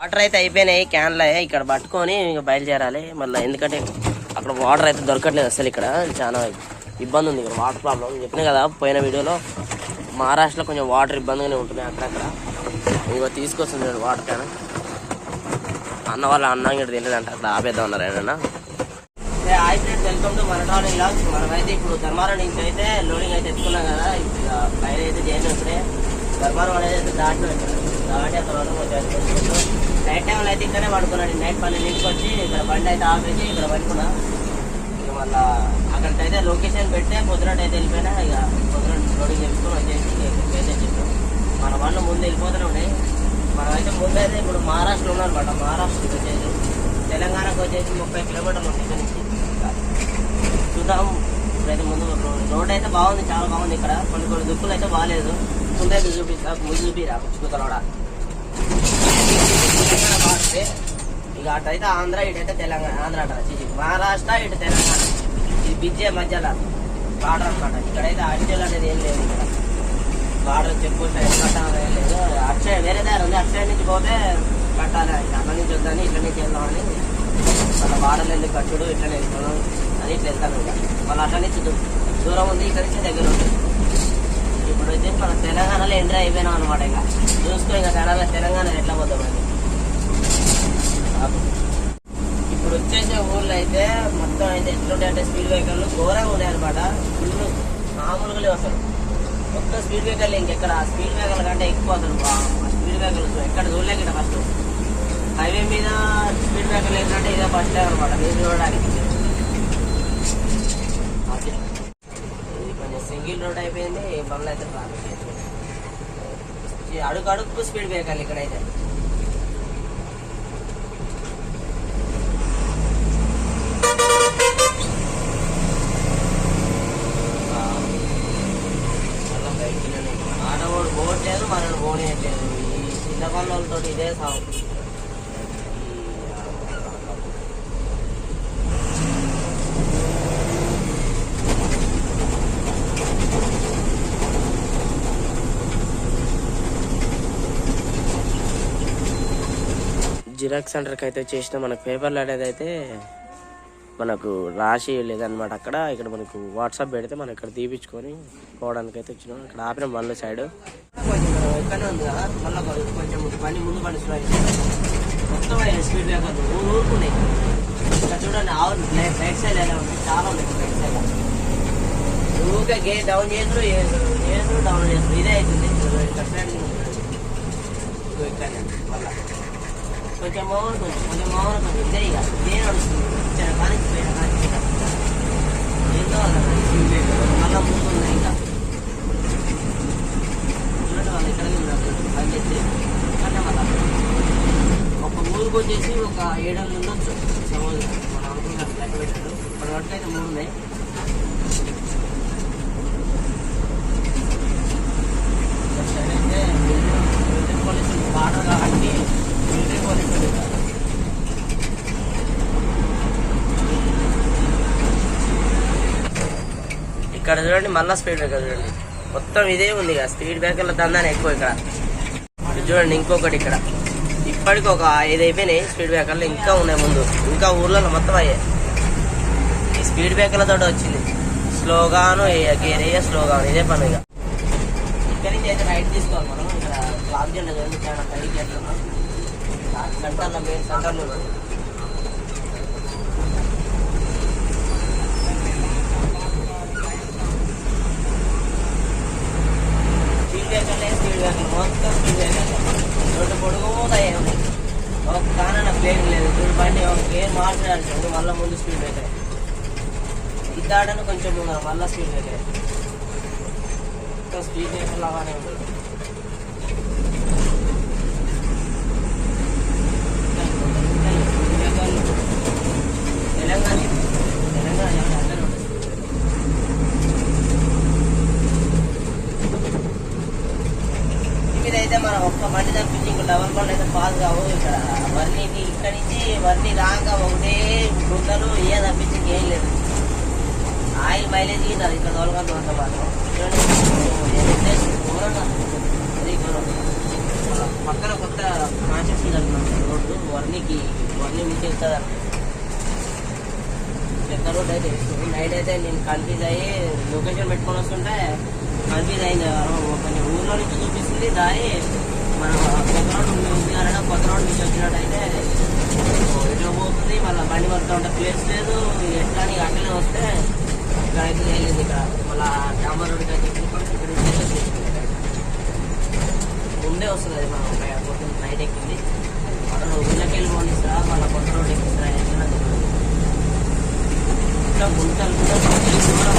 Water అయితే అయిపోయినాయి క్యాన్లు ఇక్కడ పట్టుకొని ఇంకా బయలుదేరాలి. మళ్ళీ ఎందుకంటే అక్కడ వాటర్ అయితే దొరకట్లేదు అసలు ఇక్కడ. చాలా ఇబ్బంది ఉంది ఇక్కడ వాటర్ ప్రాబ్లం చెప్పిన కదా పోయిన వీడియోలో మహారాష్ట్రలో కొంచెం వాటర్ ఇబ్బందిగానే ఉంటుంది అక్కడక్కడ. ఇంకో తీసుకొస్తుంది వాటర్ క్యాన్ అన్న వాళ్ళ అన్నం ఇక్కడ తింటుందంట అక్కడ ఆపేద్దాం ఉన్నారు ఏమన్నా హాయ్ ఫ్రెండ్స్ వెల్కమ్ టు మనమైతే ఇప్పుడు ధర్మారం నుంచి అయితే లోడింగ్ అయితే ఎత్తుకున్నాం కదా. ఇప్పుడు ఇక అయితే చేసి వచ్చినాయి ధర్మారం అనేది అయితే దాటి దాటి అక్కడ నైట్ టైంలో అయితే ఇక్కడే పడుకున్నాడు. నైట్ పన్నెండింటికి వచ్చి ఇక్కడ బండి అయితే ఆపేసి ఇక్కడ పడుకున్నా. ఇక మళ్ళా అక్కడికైతే లొకేషన్ పెడితే పొద్దునట్టు అయితే వెళ్ళిపోయినా ఇక పొద్దున లోడింగ్ చేసుకుని వచ్చేసి ఇక్కడికి అయితే మన వాళ్ళు ముందు వెళ్ళిపోతూనే ఉన్నాయి. మనమైతే ముందు అయితే ఇప్పుడు మహారాష్ట్రలో ఉన్నారన్నమాట. మహారాష్ట్రకి వచ్చేసి తెలంగాణకు వచ్చేసి ముప్పై కిలోమీటర్లు ఉంది ఇక్కడ నుంచి. చూద్దాం. ఇప్పుడైతే ముందు రోడ్ అయితే బాగుంది చాలా బాగుంది ఇక్కడ. కొన్ని కొన్ని దుక్కులు అయితే బాగాలేదు ముందే చూపిస్తా ముందు చూపిరా తెలంగాణ చూపుతాడా ఇక అటైతే ఆంధ్ర ఇటైతే తెలంగాణ ఆంధ్ర అంటారు మహారాష్ట్ర ఇటు తెలంగాణ. ఇది బిజే మధ్యలో బార్డర్ అనమాట ఇక్కడైతే అడ్జల్ అనేది ఏం లేదు ఇక్కడ. బార్డర్ చెక్ కట్టాలని ఏం లేదు. అక్షయ వేరే దగ్గర ఉంది. అక్షయ నుంచి పోతే కట్టాలి? అక్కడ నుంచి వద్దని ఇట్లా నుంచి వెళ్దామని. మన బార్డర్లు ఎందుకు కట్టుడు? ఇట్లనే వెళ్తాను అని ఇట్లా వెళ్తాను ఇక. వాళ్ళు అట్లా నుంచి దూరం ఉంది ఇక్కడ నుంచి దగ్గర ఉంది. ఇప్పుడు అయితే మన తెలంగాణలో ఎంటర్ అయిపోయినాం అనమాట ఇంకా. చూసుకో ఇంకా తెలంగాణ తెలంగాణ ఎట్లా పోతామని ఇప్పుడు వచ్చేసే ఊర్లో అయితే మొత్తం అయితే ఎట్లుంటాయి అంటే స్పీడ్ బ్రేకర్లు ఘోరంగా ఉన్నాయి అనమాట ఫుల్ మామూలుగా అసలు మొత్తం స్పీడ్ బ్రేకర్లు ఇంకెక్కడ స్పీడ్ బ్రేకర్ల కంటే ఎక్కువ అసలు. స్పీడ్ బ్రేకర్లు ఎక్కడ చూడలేక ఫస్ట్ హైవే మీద స్పీడ్ బ్రేకర్లు ఏంటంటే ఇదే ఫస్ట్ టైం అనమాట మీరు చూడడానికి. ఇది కొంచెం సింగిల్ రోడ్ అయిపోయింది. బండ్లు అయితే ట్రాఫిక్ అడుగు అడుగు స్పీడ్ బ్రేకర్లు ఇక్కడైతే చాలా బయటికి ఆడవాడు పోవట్లేదు మనల్ని పోనీయట్లేదు ఈ చిన్న పనులతో ఇదే సాగు జిరాక్స్ సెంటర్కి అయితే చేసిన మనకు పేపర్లు అనేది అయితే మనకు రాసి లేదనమాట అక్కడ ఇక్కడ మనకు వాట్సాప్ పెడితే మనం ఇక్కడ తీపించుకొని పోవడానికి అయితే వచ్చినాం. ఇక్కడ ఆపిన బండ్ల సైడ్. చూడండి ఆవులు రైట్ సైడ్ ఎలా ఉంది చాలా ఉన్నాయి రైట్ సైడ్ ఊరికే గే డౌన్ చేసుడు చేసుడు డౌన్ చేసుడు ఇదే అవుతుంది ఇక్కడ సైడ్ ఇదిగో ఇక్కడనే కొంచెం మౌన కొంచెం కొంచెం మౌన కొంచెం ఇదే ఇక నేను నడుస్తుంది ఇచ్చిన కానీ పోయినా కానీ ఏందో అలా మళ్ళా ముందు ఇంకా చూడండి వాళ్ళు ఇక్కడ పని చేసి అంటే మళ్ళా ఒక ఊరికి వచ్చేసి ఒక ఏడు వందలు ఉండొచ్చు సపోజ్ మనం అనుకున్నట్టు లెక్క పెట్టాడు ఇప్పటి వరకు అయితే మూడు ఉన్నాయి ఇక్కడ సైడ్ అయితే మిలిటరీ బార్డర్ కాబట్టి మిలిటరీ పోలీసులు ఇక్కడ. చూడండి మళ్ళా స్పీడ్ బ్రేకర్ చూడండి. మొత్తం ఇదే ఉంది కదా స్పీడ్ బ్రేకర్ల దందానే ఎక్కువ ఇక్కడ. చూడండి ఇంకొకటి ఇక్కడ. ఇప్పటికి ఒక ఐదు అయిపోయినాయి స్పీడ్ బ్రేకర్లు ఇంకా ఉన్నాయి ముందు. ఇంకా ఊర్లలో మొత్తం అయ్యాయి ఈ స్పీడ్ బ్రేకర్లతో వచ్చింది. స్లోగాను గేర్ అయ్యే స్లోగాను. ఇదే పని ఇక. ఇక్కడి నుంచి అయితే రైట్ తీసుకోవాలి మనం. ఇక్కడ క్లాక్ చేయండి చూడండి చాలా పైకి ఎట్లా సెంటర్లో మెయిన్ సెంటర్లో స్పీడ్ స్పీడ్ బ్రేకర్ మొత్తం స్పీడ్ బ్రేకర్ పొడుగు ఒక కాన ప్లేన్ లేదు. చూడు బండి ఒక గేర్ మార్చడానికి మళ్ళీ ముందు స్పీడ్ బ్రేకర్ ఇద్దాడని కొంచెం ముందర మళ్ళీ స్పీడ్ పెట్టాయి స్పీడ్ బ్రేకర్ లాగానే ఉంటుంది తెలంగాణ తెలంగాణ అందరూ ఇదైతే మనం ఒక్క బండి తప్పించి ఇంకో డబల్ బండి అయితే పాస్ కావు ఇక్కడ. వర్ణికి ఇక్కడి నుంచి వర్ణి రాక ఒకటే గుంటలు ఏ తప్పించి ఇంకేం లేదు. ఆయిల్ మైలేజ్ ఇన్నారు ఇక్కడ ఘోరం. మన పక్కన కొత్త కాన్సెప్ట్ కడుతున్నాం రోడ్ మీకు వెళ్తుంది పెద్ద రోడ్ అయితే వేస్తుంది నైట్ అయితే నేను కన్ఫ్యూజ్ అయ్యి లొకేషన్ పెట్టుకొని వస్తుంటే కన్ఫ్యూజ్ అయింది. కొంచెం ఊర్లో నుంచి చూపిస్తుంది దారి మన కొత్త రోడ్ ఉంది అనడం కొత్త రోడ్ నుంచి వచ్చినట్టయితే ఇట్లా పోతుంది? మళ్ళీ బండి పడుతూ ఉంటే ప్లేస్ లేదు. ఎట్లా అని అట్లనే వస్తే ఇక్కడ అయితే తెలియదు ఇక్కడ. మళ్ళీ డాంబర్ రోడ్కి అయితే ఇక్కడ ముందే వస్తుంది అది మనం నైట్ ఎక్కింది. మనం ఊళ్ళకి వెళ్ళి పోనిస్తా మళ్ళీ కొత్త రోడ్ ఎక్కిస్తా ఎట్లా తెలియదు ఇంకా గుంటలు కూడా తెలిసి కూడా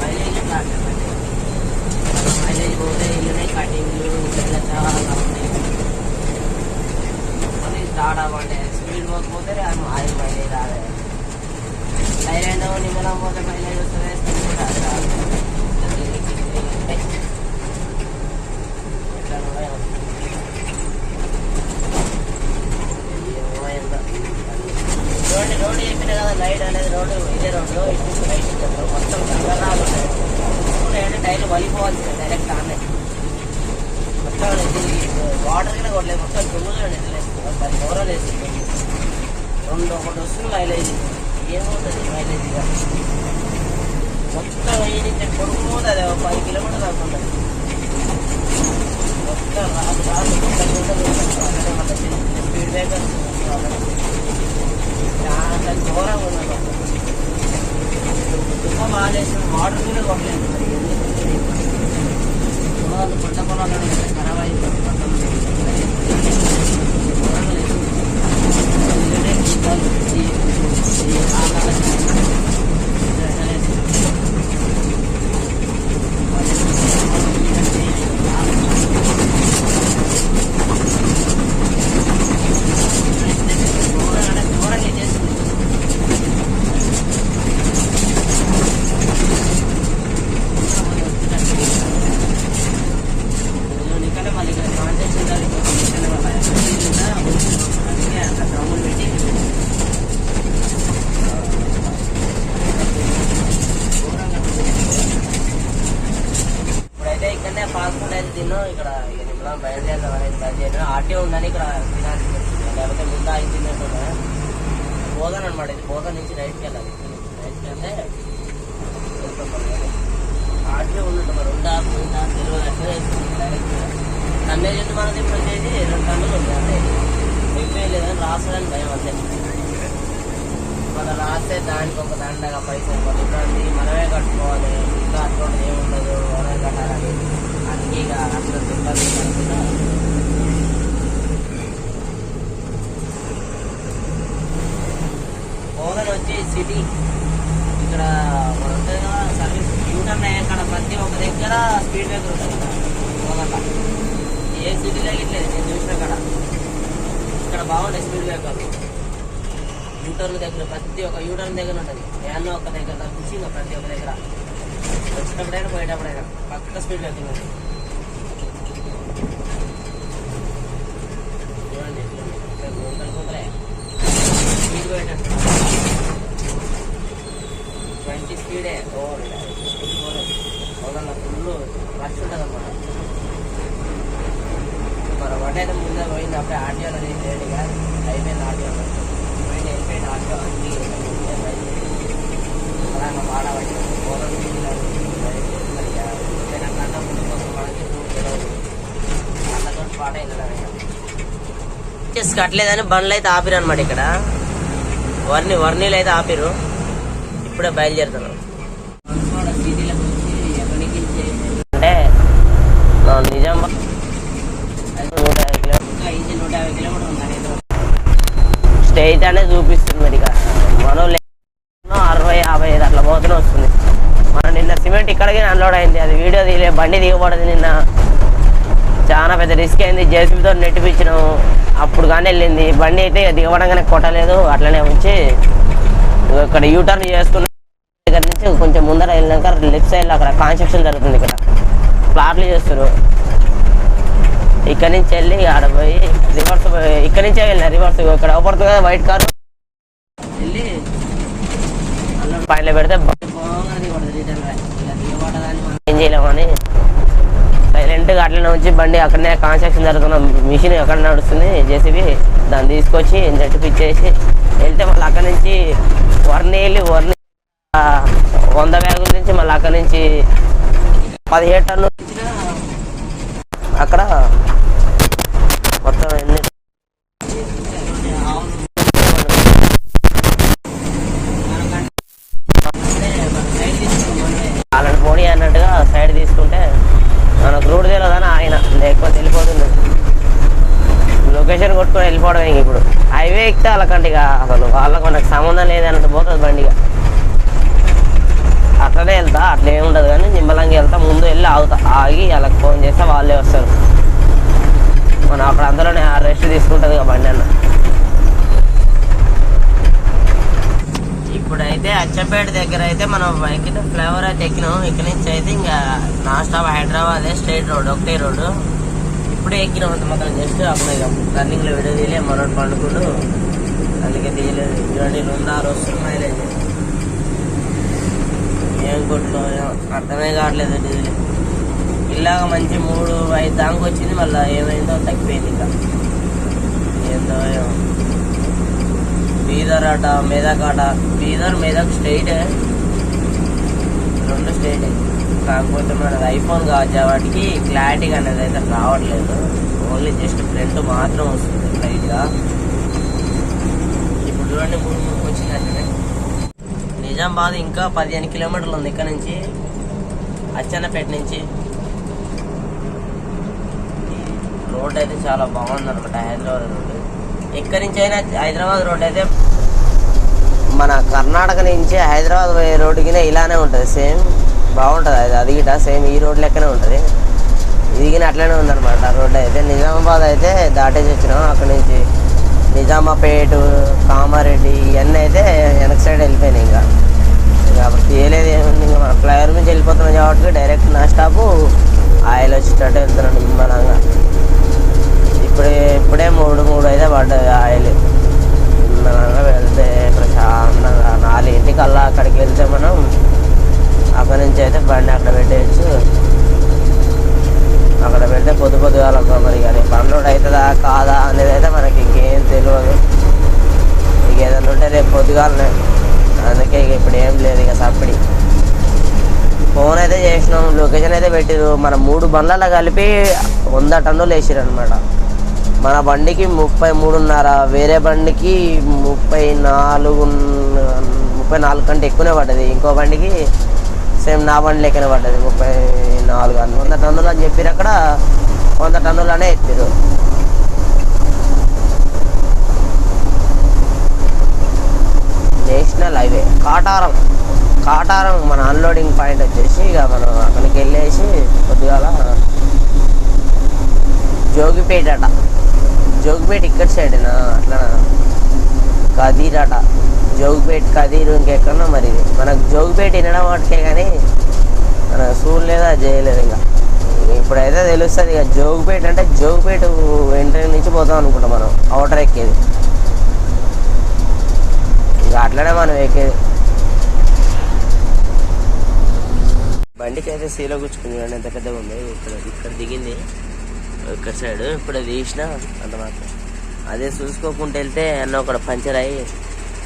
మైలేజ్ ఎట్లా అంటే మైలేజ్ పోతే ఇల్లునే కటింగ్లు ఇలా చాలా ఉన్నాయి మళ్ళీ స్టార్ట్ అవ్వండి స్పీడ్ పోకపోతే అది మాది మైలేజ్ రాదే సైలెంట్ నిమ్మలం పోతే మైలేజ్ వస్తుంది స్పీడ్ రాదు రాదు. ఎట్లా ఉన్నాయో. ఏమో ఏందో. రోడ్డు రోడ్డు లైట్ అనేది రోడ్డు ఇదే రోడ్డు ఇటు లైట్ ఇచ్చారు మొత్తం కంగనాలు ఉన్నాయి ఇప్పుడు ఏంటంటే టైర్లు వలిపోవాల్సిందే డైరెక్ట్ ఆన్లైన్ మొత్తం వాటర్ కూడా కొట్టలేదు మొత్తం దుమ్ములు ఎట్లేదు పది దూరాలు వేసింది రెండు ఒకటి వస్తుంది మైలేజ్ ఏమవుతుంది మైలేజ్ మొత్తం ఈ నుంచి కొడుకుపోతుంది అది పది కిలోమీటర్ అవుతుంది మొత్తం రాదు రాదు మొత్తం గుంటలు మళ్ళీ స్పీడ్ బ్రేకర్స్ చాలా ఘోరంగా ఉన్నది దుమ్మ బాగాలేసిన వాటర్ కూడా కొట్టలేదు మరి ఎందుకు పొలాలు పంట పొలాలు ఖరాబ్ అయిపోయింది పంటలు ఘోరంగా లేదు. ఎందుకంటే యుద్ధాలు ఈ- ఈ ఆకాలం జరగలేదు. ఘోరంగా అంటే ఘోరంగా చేసింది ఇక్కడ మళ్ళీ ఇక్కడ కాంటాక్ట్ ఉండాలి ఇక్కడ వల్ల అందుకే అట్లా గ్రౌండ్ పెట్టి ఘోరంగా ఇప్పుడైతే ఇక్కడనే ఫాస్ట్ ఫుడ్ అయితే తిన్నాం ఇక్కడ ఇక నిమ్మలం బయలుదేరదాం అనేది బయలుదేరాం ఆటే ఉందని ఇక్కడ తినాల్సి వచ్చింది లేకపోతే ముందు ఆగి తిన్నట్టు బోధన్ అనమాట ఇది బోధన్ నుంచి రైట్కి వెళ్ళాలి రైట్కి వెళ్తే ఆటే ఉన్నట్టు మరి ఉందా ఉందా తెలియదు అట్లే డైరెక్ట్ టన్నేజ్ ఎందుకు మనది ఇప్పుడు వచ్చేసి రెండు టన్నులు ఉంది అంతే ఎక్కువ లేదని రాసడానికి భయం అంతే మన రాస్తే దానికి ఒక దండగా పైసలు మరి మనమే కట్టుకోవాలి. ఇంకా అటువంటి ఏముండదు ఉండదు. మనమే కట్టాలని అందుకే ఇక అట్లా ఇబ్బంది పడకుండా వచ్చి సిటీ. ఇక్కడ ఉంటుంది కదా సర్వీస్ యూటర్న్ అక్కడ ప్రతి ఒక్క దగ్గర స్పీడ్ బ్రేకర్ ఉంటుంది ఓదన్లో ఏ సిటీలో ఇట్లేదు నేను చూసిన కాడ. ఇక్కడ బాగుంటాయి స్పీడ్ బ్రేకర్. యూటర్న్ దగ్గర ప్రతి ఒక్క యూటర్న్ దగ్గర ఉంటుంది. వ్యాన్ ఒక దగ్గర తప్పించి ఇంకా ప్రతి ఒక్క దగ్గర. వచ్చేటప్పుడైనా పోయేటప్పుడైనా పక్క స్పీడ్ వెళ్తుంది ఉంది చూడండి ఎట్లుంది. ఇక్కడ గుంతలు గుంతలే స్పీడ్ పోయేటట్టు ట్వంటీ స్పీడే ఓవర్ స్పీడ్ పోలేదు అవునన్న ఫుల్ రష్ ఉంటుంది అన్నమాట మన వన్ అయితే ముందే పోయింది అప్పుడే ఆర్టీఓలో నేను లేడుగా అయిపోయింది ఆర్టీఓ పోయింది వెళ్ళిపోయింది ఆర్టీఓ అన్ని అలా నా బాగా పట్టింది పోవడం అట్లా ముందు కోసం మనకి తెలియదు అట్లతో పాట వెళ్ళడం కట్టలేదని బండ్లు అయితే ఆపిరు అనమాట ఇక్కడ. వర్ణి వర్నీలు అయితే ఆపిరు ఇప్పుడే బయలుదేరుతున్నాం. అంటే ఆ, నిజామాబాద్ నూట యాభై చూపిస్తుంది మరి ఇక మనం లే- అరవై యాభై ఐదు అట్లా పోతూనే వస్తుంది. మనం నిన్న సిమెంట్ ఇక్కడికి అన్లోడ్ అయింది. అది వీడియో తీయలే బండి దిగబడదు నిన్న. చాలా పెద్ద రిస్క్ అయింది. జేసీబీతో నెట్టిపించినాము. అప్పుడు కానీ వెళ్ళింది. బండి అయితే దిగబడంగానే కొట్టలేదు అట్లనే ఉంచి ఇక్కడ యూటర్న్ చేసుకున్న దగ్గర నుంచి కొంచెం ముందర వెళ్ళినాక లెఫ్ట్ సైడ్ అక్కడ కాన్స్ట్రక్షన్ జరుగుతుంది ఇక్కడ. ప్లాట్లు చేస్తారు ఇక్కడ నుంచి వెళ్ళి ఆడ పోయి రివర్స్ ఇక్కడ నుంచే వెళ్ళిన రివర్స్ ఇక్కడ అవపడుతుంది కదా వైట్ కార్ వెళ్ళి పైన పెడితే ఏం చేయలేమని దిగబడదు రిటర్న్ రా. ఇలా దిగబడదాన్ని మనం ఏం చేయలేమని సైలెంట్గా అట్లనే ఉంచి బండి అక్కడనే కన్స్ట్రక్షన్ జరుగుతున్న మిషన్ అక్కడ నడుస్తుంది. జేసీబీ దాన్ని తీసుకొచ్చి నెట్ పిచ్చేసి వెళ్తే మళ్ళీ అక్కడ నుంచి వర్ని వర్ణి వంద బ్యాగుల నుంచి మళ్ళీ అక్కడ నుంచి పదిహేడు టన్ను అక్కడ మొత్తం ఎన్ని వాళ్ళని పోనీ అన్నట్టుగా సైడ్ తీసుకుంటే మనకు రూట్ తెలియదని ఆయన లేకపోతే వెళ్ళిపోతుంది లొకేషన్ కొట్టుకొని వెళ్ళిపోవడం ఇంక ఇప్పుడు హైవే ఎక్కితే వాళ్ళకంటే ఇక అసలు వాళ్ళకు మనకు సంబంధం లేదన్నట్టు పోతుంది బండి ఇక అట్లనే వెళ్తా అట్లా ఏమి ఉండదు కానీ నిమ్మలంగా వెళ్తా ముందు వెళ్ళి ఆగుతా ఆగి వాళ్ళకి ఫోన్ చేస్తే వాళ్ళే వస్తారు మనం అక్కడ అందులోనే రెస్ట్ తీసుకుంటుంది ఇక బండి అన్న ఇప్పుడైతే అచ్చంపేట దగ్గర అయితే మనం ఎక్కిన ఫ్లేవర్ అయితే ఎక్కినాం ఇక్కడ నుంచి అయితే ఇంకా non stop Hyderabad straight road ఒకటే రోడ్డు ఇప్పుడే ఎక్కినాం అంత మాత్రం జస్ట్ అప్పుడు ఇక రన్నింగ్లో వీడియో తీయలే మనోడు పండుకుడు. అందుకే తీయలేదు. ఇటువంటి రెండు ఆరు వస్తుంది మైలేజ్ ఏం కొట్లో అర్థమే కావట్లేదు డీజిల్. ఇలాగ మంచి మూడు ఐదు దానికి వచ్చింది మళ్ళీ ఏమైందో తగ్గిపోయింది ఇంకా. ఏందో బీదర్ అట మెదక్ అట బీదర్ మెదక్ స్టేట్ రెండు స్టేట్ కాకపోతే మనది ఐఫోన్ కావచ్చు వాటికి క్లారిటీ అనేది అయితే రావట్లేదు. ఓన్లీ జస్ట్ ఫ్రంట్ మాత్రం వస్తుంది లైట్గా ఇప్పుడు చూడండి మూడు మూడు వచ్చిందంటే. నిజామాబాద్ ఇంకా పదిహేను కిలోమీటర్లు ఉంది ఇక్కడ నుంచి. అచ్చన్నపేట నుంచి. రోడ్ అయితే చాలా బాగుంది అనమాట హైదరాబాద్ రోడ్. ఎక్కడి నుంచి అయినా హైదరాబాద్ రోడ్ అయితే మన కర్ణాటక నుంచి హైదరాబాద్ పోయే రోడ్డుకి ఇలానే ఉంటుంది సేమ్ బాగుంటుంది. అది అది గిట సేమ్ ఈ రోడ్ లెక్కనే ఉంటుంది. ఇదిగిన అట్లనే ఉందన్నమాట రోడ్ అయితే. నిజామాబాద్ అయితే దాటేసి వచ్చినాం. అక్కడి నుంచి నిజామాపేట కామారెడ్డి ఇవన్నీ అయితే వెనక్ సైడ్ వెళ్ళిపోయినాయి ఇంకా. అప్పుడు తీయలేదు ఏముంది ఇంకా మన ఫ్లైఓవర్ నుంచి వెళ్ళిపోతున్నాం కాబట్టి డైరెక్ట్ నా స్టాపు ఆయిల్ వచ్చేటట్టు వెళ్తున్నాం నిమ్మలంగా. ఇప్పుడే ఇప్పుడే మూడు మూడు అయితే పడ్డది ఆయిల్. నిమ్మలంగా వెళ్తే ప్రశాంతంగా నాలుగింటికల్లా అక్కడికి వెళ్తే మనం అక్కడి నుంచి అయితే బండి అక్కడ పెట్టేయచ్చు. అక్కడ పెడితే పొద్దు పొద్దుగాల మరి కానీ బండ్లోడ్ అవుతుందా కాదా అనేది అయితే మనకి ఇంకేం తెలియదు ఇక ఏదైనా ఉంటే రేపు పొద్దుగాలనే. అందుకే ఇక ఇప్పుడు ఏం లేదు ఇక సప్పిడి. ఫోన్ అయితే చేసినాం లొకేషన్ అయితే పెట్టారు మన మూడు బండ్లలో కలిపి వంద టన్నులు వేసారు అనమాట మన బండికి ముప్పై మూడున్నర వేరే బండికి ముప్పై నాలుగు ముప్పై నాలుగు కంటే ఎక్కువనే పడ్డది. ఇంకో బండికి సేమ్ నా బండి లెక్కన పడ్డది. ముప్పై నాలుగు అని. వంద టన్నులు అని చెప్పారు అక్కడ. వంద టన్నులు అనే ఎత్తిరు నేషనల్ హైవే. కాటారం. కాటారం మన అన్లోడింగ్ పాయింట్ వచ్చేసి ఇక మనం అక్కడికి వెళ్ళేసి కొద్దిగాల జోగిపేట అట. జోగిపేట ఇక్కడ సైడేనా అట్లా కదీర్ జోగిపేట కదీరు ఇంకెక్కడన్నా మరి. ఇది. మనకు జోగుపేట వినడం వాటికే కానీ మన చూడలేదు అది చేయలేదు ఇంకా. ఇప్పుడైతే తెలుస్తుంది ఇక జోగుపేట అంటే జోగుపేట ఎంట్రీ నుంచి పోతాం అనుకుంటాం మనం. అవుటర్ ఎక్కేది. ఇంకా అట్లనే మనం ఎక్కేది. బండికి అయితే సీలో కూర్చుకుని చూడండి ఎంత పెద్దగా ఉంది. ఇక్కడ ఇక్కడ దిగింది. ఇక్కడ సైడ్ ఇప్పుడు అది తీసిన అంత మాత్రం. అదే చూసుకోకుండా వెళ్తే అన్న ఒకటి పంచర్ అయ్యి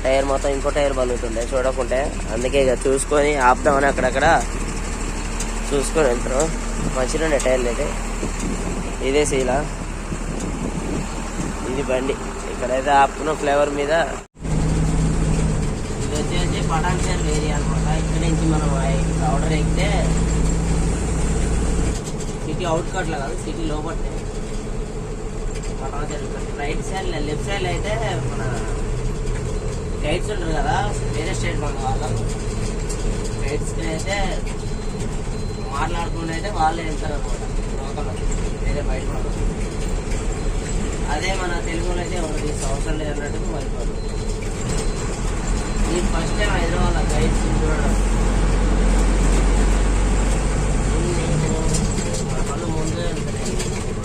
టైర్ మొత్తం ఇంకో టైర్ బలుగుతుండే చూడకుంటే. అందుకే ఇక చూసుకొని ఆపుదామని అక్కడక్కడ చూసుకొని వెళ్తారు. మంచిగా ఉండే టైర్లు అయితే. ఇదే శీల. ఇది బండి. ఇక్కడైతే ఆపుకున్న ఫ్లేవర్ మీద. ఇది వచ్చేసి పటాన్చేరు ఏరియా అనమాట ఇక్కడ నుంచి మనం ఆర్డర్ ఎక్కితే సిటీ అవుట్ కట్లో కాదు city లోపట్నే Patancheru right side left side అయితే మన గైడ్స్ ఉంటారు కదా వేరే స్టేట్ వాళ్ళు వాళ్ళు. గైడ్స్కి అయితే మాట్లాడుకుంటే అయితే వాళ్ళే వెళ్తారు అనమాట లోకల్ వేరే బయట వాళ్ళు. అదే మన తెలుగులో అయితే ఎవరు అవసరం లేదు అన్నట్టు వెళ్ళిపోరు నేను ఫస్ట్ టైం హైదరాబాద్ గైడ్స్ చూడడం. మన పనులు ముందే వెళ్తున్నాయి.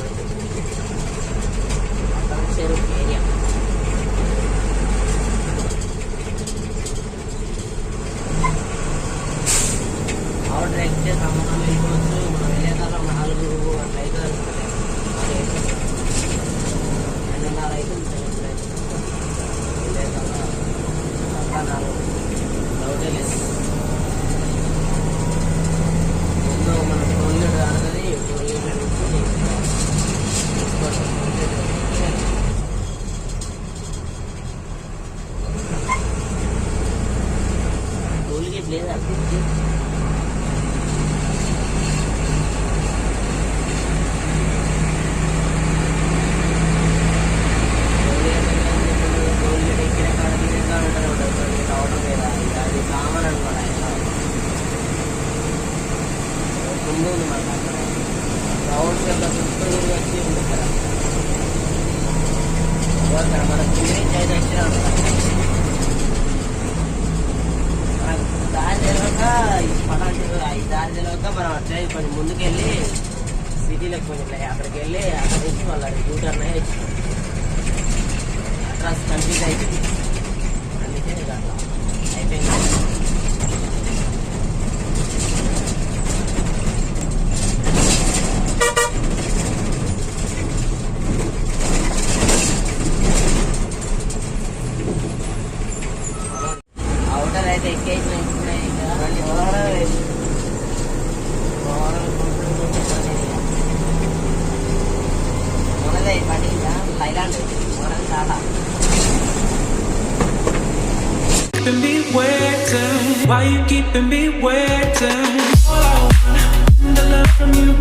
కొంచెం ముందుకెళ్ళి సిటీలోకి కొంచెం అక్కడికి వెళ్ళి అక్కడి నుంచి మళ్ళీ యూటర్న్ అడ్రస్ కన్ఫ్యూజ్ అయిపోయింది అందుకే అట్లా అయిపోయింది kê này này nữa. keeping me waiting? Why you keeping me waiting? All I want, the love from you.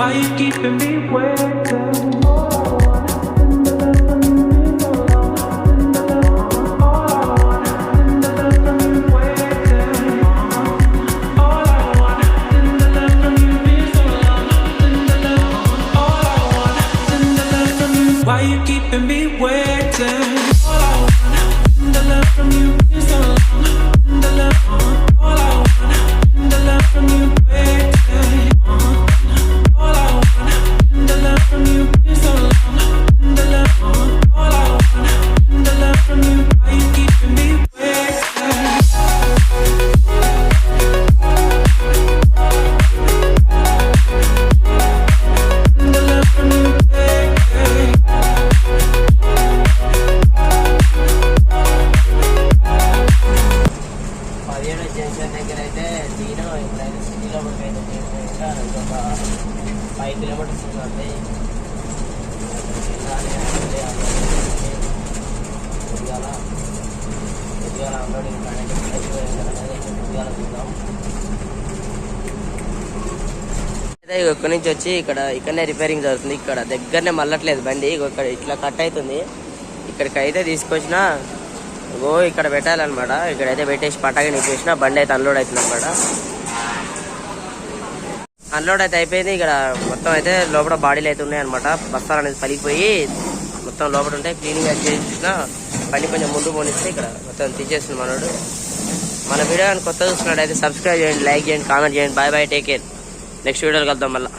Why you keeping me waiting? ఇక్కడ నుంచి వచ్చి ఇక్కడ ఇక్కడనే రిపేరింగ్ జరుగుతుంది. ఇక్కడ దగ్గరనే మళ్ళట్లేదు బండి. ఇక్కడ ఇట్లా కట్ అవుతుంది ఇక్కడికి అయితే తీసుకొచ్చిన గో ఇక్కడ పెట్టాలన్నమాట. ఇక్కడైతే పెట్టేసి పటాగా నిప్పేసిన బండి అయితే అన్లోడ్ అవుతుంది అనమాట అన్లోడ్ అయితే అయిపోయింది. ఇక్కడ మొత్తం అయితే లోపల బాడీలు అయితే ఉన్నాయి అనమాట బస్తాలు అనేది పలిగిపోయి మొత్తం లోపల ఉంటే క్లీనింగ్ అయితే చేసిన. బండి కొంచెం ముందు పోనిస్తే ఇక్కడ మొత్తం తీసేస్తుంది మనోడు. మన వీడియో కొత్త చూస్తున్నట్టయితే సబ్స్క్రైబ్ చేయండి లైక్ చేయండి కామెంట్ చేయండి. Bye bye take care next వీడియోకి వెళ్దాం మళ్ళీ.